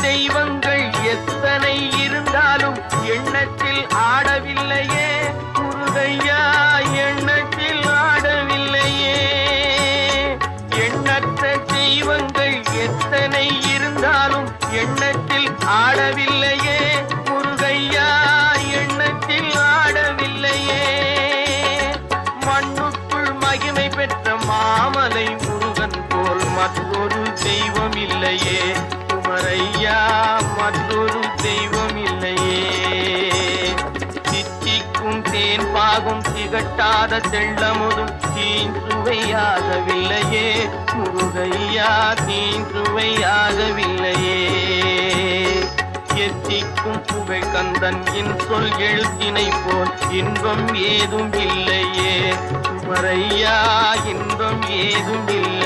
தெய்வங்கள் எத்தனை இருந்தாலும் எண்ணத்தில் ஆடவில்லையே. முருகையா எண்ணத்தில் ஆடவில்லையே. எண்ணற்ற தெய்வங்கள் எத்தனை இருந்தாலும் எண்ணத்தில் ஆடவில்லையே. முருகையா எண்ணத்தில் ஆடவில்லையே. மண்ணுக்குள் மகிமை பெற்ற மாமலை முருகன் போல் மற்றொரு தெய்வம் இல்லையே. தேன் பாகும் திகட்டாத செல்லமுதும் தீன் சுவையாகவில்லையே. முருகையா தீன் சுவையாகவில்லையே. எத்திக்கும் புகழ் கந்தன் என் சொல் எழுத்தினை போல் இன்பம் ஏதும் இல்லையே. குமரையா இன்பம் ஏதும் இல்லை.